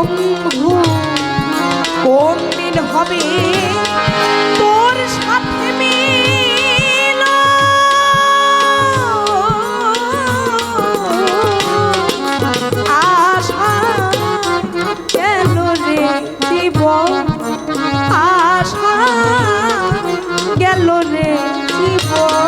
বন্ধু কোন দিন হবে তোর সাথে মিল? আশা কেন রে জীবন আশা গেল রে জীবন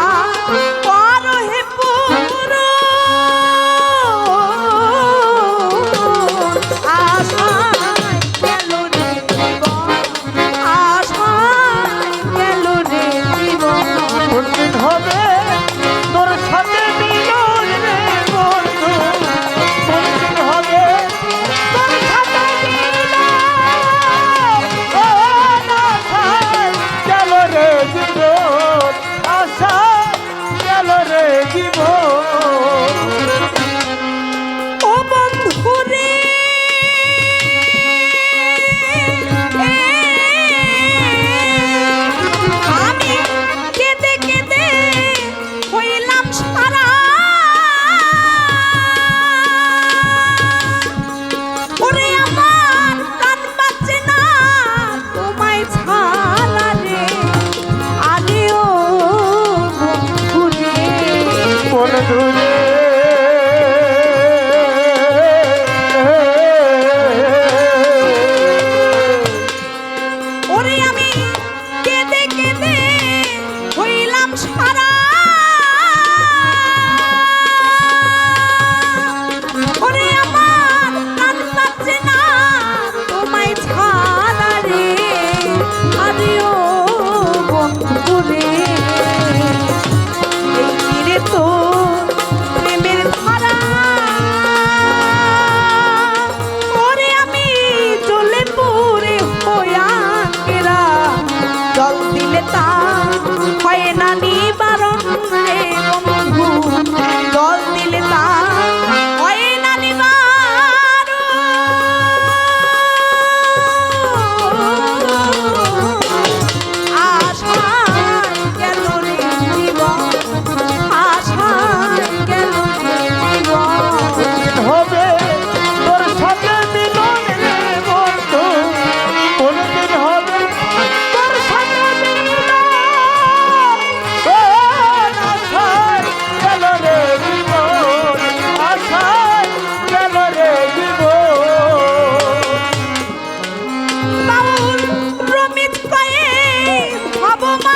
কোন দূরে তা হয় না। up my